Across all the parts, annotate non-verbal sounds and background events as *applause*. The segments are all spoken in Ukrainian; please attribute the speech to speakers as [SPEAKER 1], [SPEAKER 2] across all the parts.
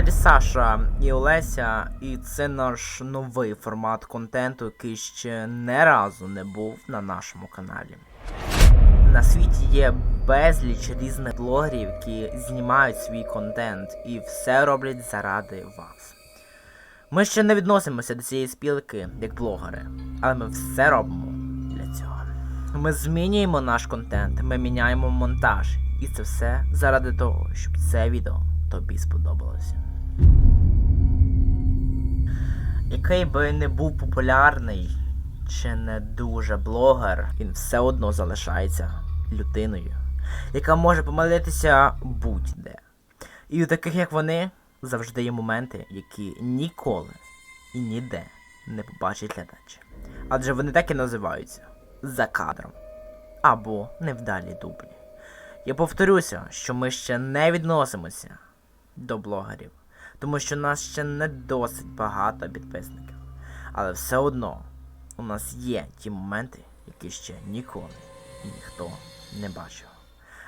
[SPEAKER 1] каналі Саша і Олеся, і це наш новий формат контенту, який ще не разу не був на нашому каналі. На світі є безліч різних блогерів, які знімають свій контент і все роблять заради вас. Ми ще не відносимося до цієї спілки як блогери, але ми все робимо для цього. Ми змінюємо наш контент, ми міняємо монтаж, і це все заради того, щоб це відео тобі сподобалося. Який би не був популярний чи не дуже блогер, він все одно залишається людиною, яка може помилитися будь-де. І у таких, як вони, завжди є моменти, які ніколи і ніде не побачить глядач. Адже вони так і називаються за кадром або невдалі дублі. Я повторюся, що ми ще не відносимося до блогерів, тому що нас ще не досить багато підписників. Але все одно у нас є ті моменти, які ще ніколи ніхто не бачив.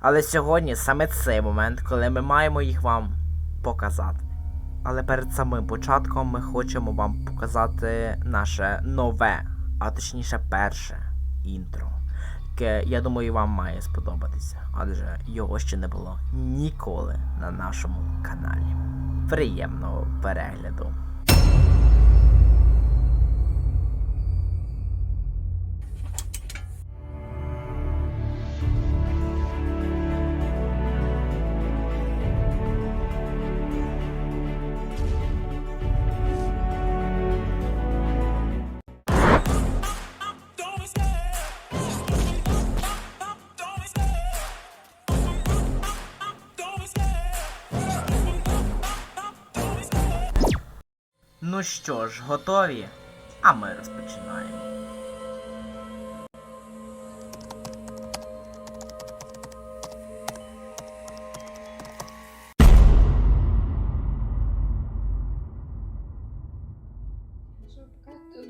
[SPEAKER 1] Але сьогодні саме цей момент, коли ми маємо їх вам показати. Але перед самим початком ми хочемо вам показати наше нове, а точніше перше інтро, яке, я думаю, вам має сподобатися, адже його ще не було ніколи на нашому каналі. Приємного перегляду! Ну що ж, готові? А ми розпочинаємо.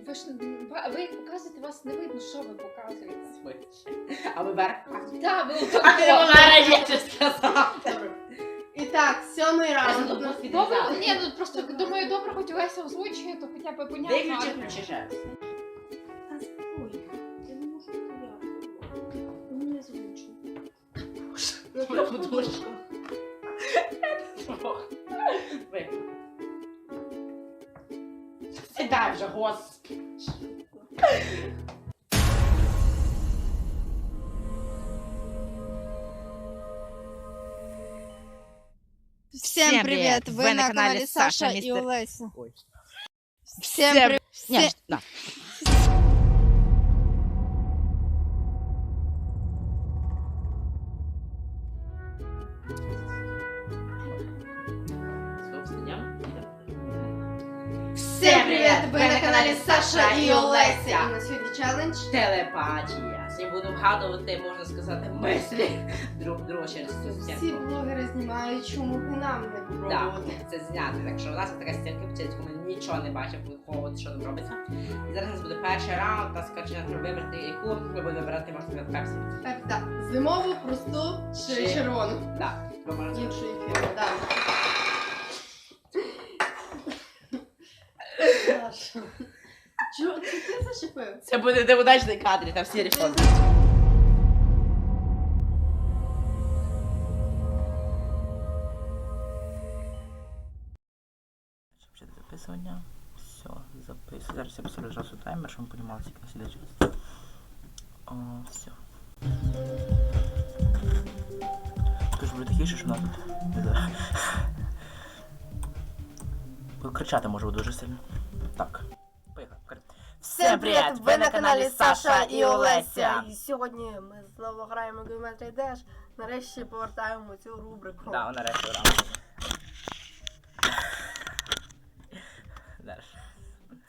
[SPEAKER 2] Ви? Ж ви показуєте, вас не видно, що ви показуєте.
[SPEAKER 3] А ви вверх?
[SPEAKER 2] Так, ви
[SPEAKER 3] А ти вона сказав.
[SPEAKER 4] І.
[SPEAKER 3] Добре.
[SPEAKER 2] Ні, ну просто думаю, добре, хоч Олеся озвучує, то хоча б понятно.
[SPEAKER 3] Виключи, ще раз.
[SPEAKER 4] Та. Я не можу стояти. Мені.
[SPEAKER 3] Ви. Сідай вже, господи.
[SPEAKER 4] Привет!
[SPEAKER 5] привет!
[SPEAKER 4] Вы, на канале Саша и
[SPEAKER 5] мистер-
[SPEAKER 4] Олеся.
[SPEAKER 3] Ой.
[SPEAKER 4] Всем
[SPEAKER 5] Всем-
[SPEAKER 4] привет!
[SPEAKER 5] Ні, на.
[SPEAKER 4] Всем привет! Вы на канале Саша и Олеся. І на сьогодні челендж.
[SPEAKER 3] Телепатія. Буду вгадувати, можна сказати, мислі друг друга через цю
[SPEAKER 4] Всі блогери знімають, чому б і нам не
[SPEAKER 3] Так, це зняти. Так що у нас така стінка в цьому ми нічого не бачимо, такого, що там робиться. І зараз у нас буде перший раунд, та скажімо, треба вибрати яку ми будемо вибирати, можна сказати, пепсі.
[SPEAKER 4] Так, так. Зимову, просту чи червону?
[SPEAKER 3] Так.
[SPEAKER 4] Іншу ефіру, так. Саша. Чого це?
[SPEAKER 3] Це буде неудачний кадр, там всі рішили.
[SPEAKER 1] Записування. Все, записую. Зараз я поставлю зразу таймер, щоб ми понімали, скільки іде час. О, все. Тож буде тихіше, що нас тут. Кричати можу дуже сильно.
[SPEAKER 4] Всем привет! Ви на каналі Саша і Олеся. І сьогодні ми знову граємо Geometry Dash. Нарешті повертаємо цю рубрику.
[SPEAKER 1] Да, нарешті раунд. Далі.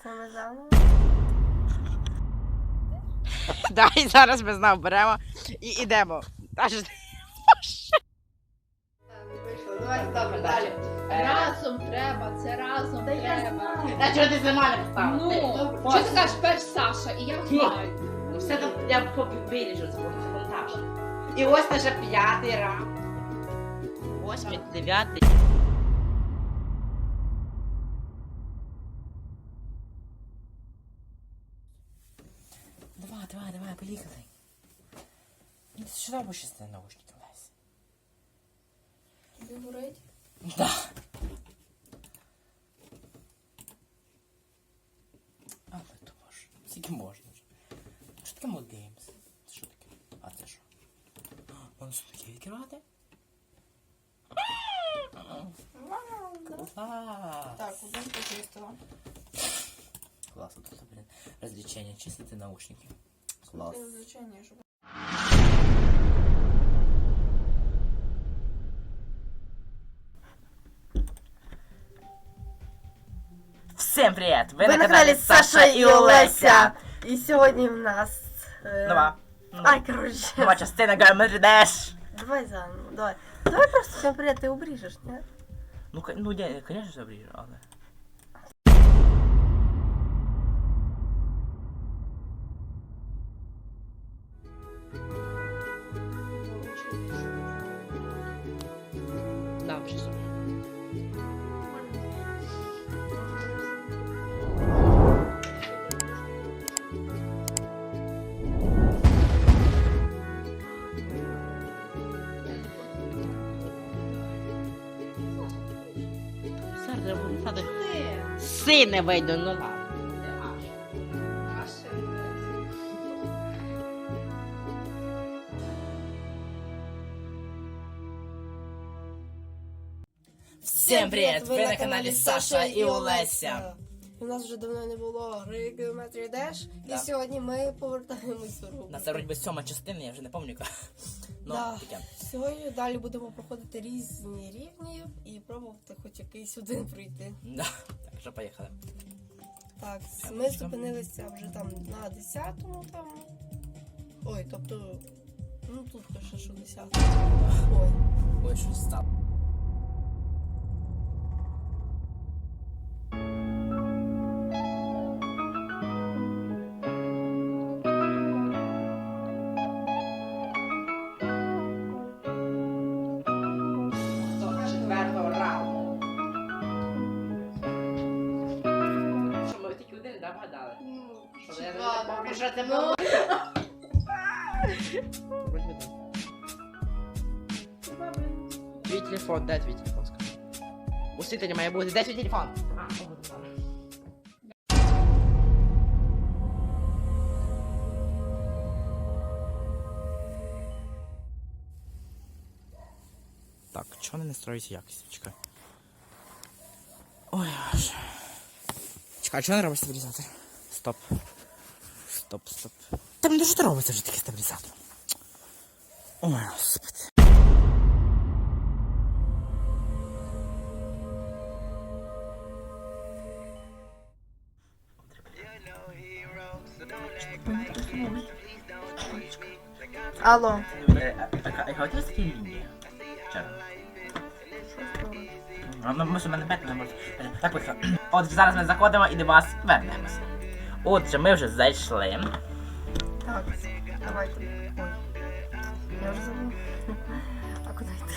[SPEAKER 4] Це ми заново. *laughs*
[SPEAKER 5] Да, і зараз ми знову беремо і йдемо.
[SPEAKER 4] Не *laughs* вийшло. Давайте добре, далі.
[SPEAKER 2] Разом треба, це разом
[SPEAKER 4] Та я
[SPEAKER 2] треба.
[SPEAKER 4] знаю.
[SPEAKER 3] Чого ти за мене поставила?
[SPEAKER 4] Ти-
[SPEAKER 2] Ну, ти кажеш, перш Саша, і я знаю.
[SPEAKER 3] Ну, все там я поп- виріжу монтаж. І ось наша п'ятий раунд.
[SPEAKER 5] Восьмий, дев'ятий.
[SPEAKER 1] Давай, давай, давай, поїхали. Ну, Ти сюди будеш з наушників Лесь.
[SPEAKER 4] Горить.
[SPEAKER 1] Да. А, то ж. Скільки можна вже. Що таке Mod Games? Це що таке? А це що? Воно що таке відкривати?
[SPEAKER 4] Так, уже почистила.
[SPEAKER 1] Клас, вот это, блин, развлечение, чистите наушники. Клас.
[SPEAKER 4] Звичайно, щоб
[SPEAKER 1] Всем привет!
[SPEAKER 4] Ви на каналі Саша і Олеся. І сьогодні в нас. е,
[SPEAKER 1] Нова. Нова,
[SPEAKER 4] Ай, коротше.
[SPEAKER 1] нова частина Гаммер Деш.
[SPEAKER 4] Давай заново, давай. Давай просто всем привет, ти обріжеш, ні?
[SPEAKER 1] Ну, ко- ну, я, конечно же, обрежу, але...
[SPEAKER 3] Добре. Серце Си не вийду, ну ладно.
[SPEAKER 1] Всем привет! Вы на канале Саша и Олеся.
[SPEAKER 4] У нас вже давно не було гри Geometry Dash,
[SPEAKER 1] Да.
[SPEAKER 4] і сьогодні ми повертаємось у рубрику.
[SPEAKER 1] На це вроді сьома частина, я вже не пам'ятаю. Ну,
[SPEAKER 4] Да.
[SPEAKER 1] таке.
[SPEAKER 4] Сьогодні далі будемо проходити різні рівні і пробувати хоч якийсь один пройти.
[SPEAKER 1] Да. Так, що поїхали.
[SPEAKER 4] Так, ми зупинилися вже там на 10-му там. Ой, тобто. Ну тут пише, що 10 Ой.
[SPEAKER 1] Ой, щось стало.
[SPEAKER 3] Да. Твій телефон, де твій телефон, скажи? У світлення має бути, де твій телефон?
[SPEAKER 1] Так, чого не строїться якість? Чекай. Ой, аж. Чекай, чого не робить стабілізатор? Стоп. Стоп, стоп. Та мені що робиться вже такий стабілізатор? Ой, господи.
[SPEAKER 4] Алло.
[SPEAKER 1] А хотів такі лінії? Чого? А ми може мене бет не може. Так. Отже, зараз ми заходимо і до вас вернемося. Отже, ми вже зайшли.
[SPEAKER 4] Так, давайте. Ой. Я вже забув. А куди йти?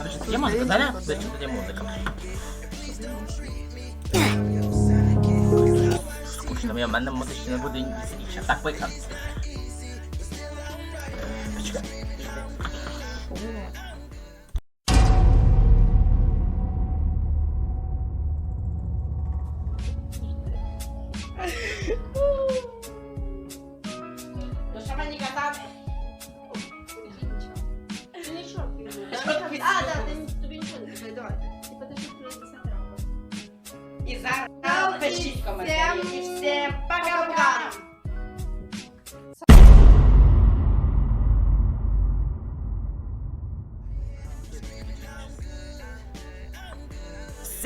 [SPEAKER 1] А ви що, тут є музика? Знаєте? Де що тут є музика? Скучно, в мене музичка не буде веселіше. Так, поїхали. Почекай.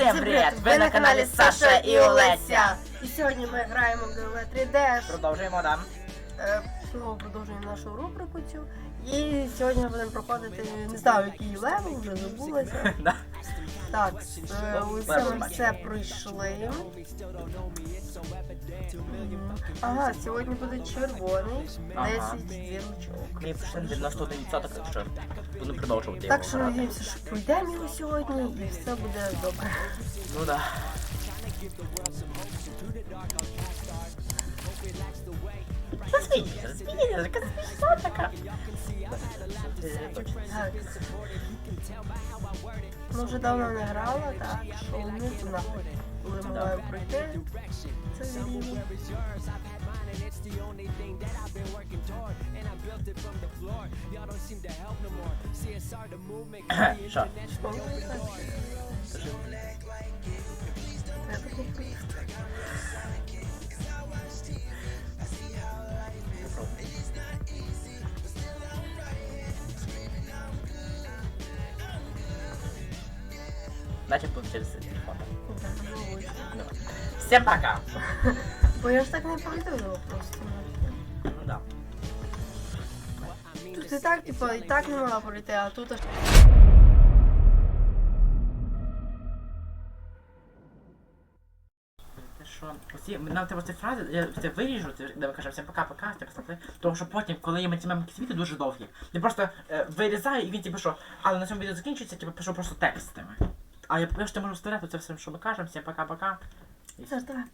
[SPEAKER 3] Всім
[SPEAKER 1] привіт! Ви на каналі Саша і Олеся.
[SPEAKER 4] І сьогодні ми граємо в 3 d
[SPEAKER 1] Продовжуємо, да?
[SPEAKER 4] Е, Знову продовжуємо нашу рубрику цю. І сьогодні ми будемо проходити, не знаю, який левел, вже забулася. *laughs*
[SPEAKER 1] Да.
[SPEAKER 4] Так, усе ми все пройшли. Ага, сьогодні буде червоний,
[SPEAKER 1] Ага.
[SPEAKER 4] 10 зірочок.
[SPEAKER 1] Ми пішли на 91%, так що буду продовжувати
[SPEAKER 4] Так що надіємося, що пройдемо його сьогодні і все буде добре.
[SPEAKER 1] Ну да. Розвійся, розвійся, така смішна така.
[SPEAKER 4] Ну вже давно не грала, так що не знаю, коли ми маємо пройти. Це рівно.
[SPEAKER 1] Що?
[SPEAKER 4] Треба купити.
[SPEAKER 1] Наче получився телефон. Всем пока!
[SPEAKER 4] Бо я ж так не пройду просто.
[SPEAKER 1] Ну да.
[SPEAKER 4] Тут і так, типу, і так не могла пройти, а тут аж.
[SPEAKER 1] Що оці нам треба ці фрази, я це виріжу, це, де ми кажемо всім пока-пока, це тому що потім, коли ми знімаємо якісь відео дуже довгі, я просто е, вирізаю і він типу що, але на цьому відео закінчується, типу пишу просто текстами. А я, ж не можу вставляти це все, що ми кажемо, всім пока-пока. І
[SPEAKER 4] Це давай.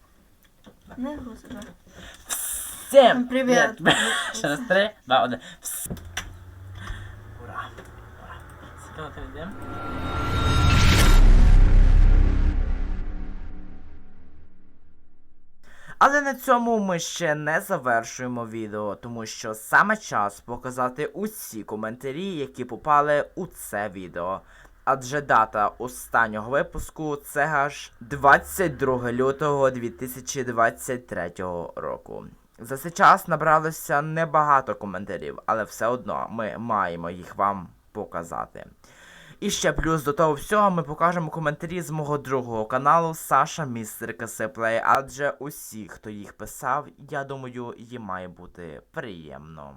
[SPEAKER 4] Не грузи, давай.
[SPEAKER 1] Всім
[SPEAKER 4] Привіт.
[SPEAKER 1] Ще *laughs* раз три, два, один. Вс- Ура! Ура! Йдемо. Але на цьому ми ще не завершуємо відео, тому що саме час показати усі коментарі, які попали у це відео. Адже дата останнього випуску це аж 22 лютого 2023 року. За цей час набралося небагато коментарів, але все одно ми маємо їх вам показати. І ще плюс до того всього ми покажемо коментарі з мого другого каналу Саша Містер Касиплей, адже усі, хто їх писав, я думаю, їм має бути приємно.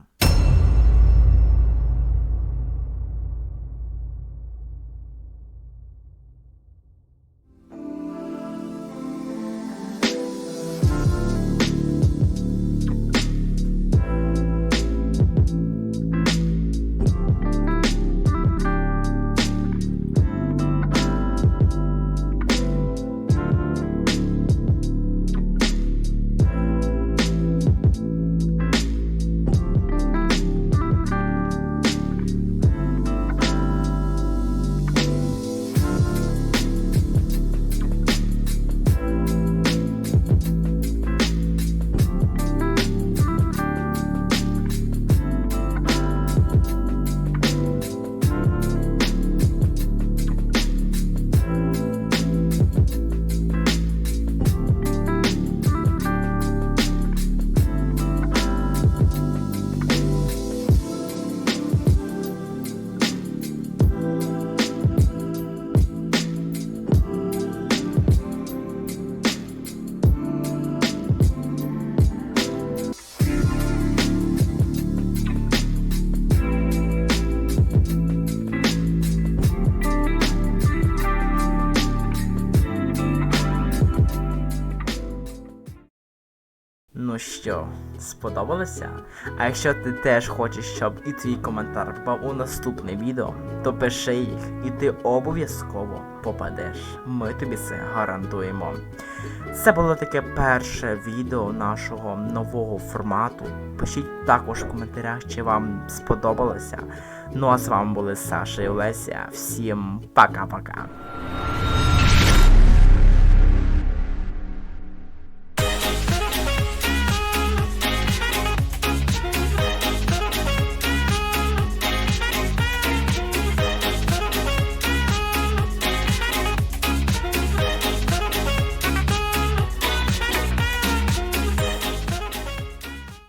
[SPEAKER 1] Що, сподобалося? А якщо ти теж хочеш, щоб і твій коментар попав у наступне відео, то пиши їх і ти обов'язково попадеш. Ми тобі це гарантуємо. Це було таке перше відео нашого нового формату. Пишіть також в коментарях, чи вам сподобалося. Ну а з вами були Саша і Олеся. Всім пока-пока.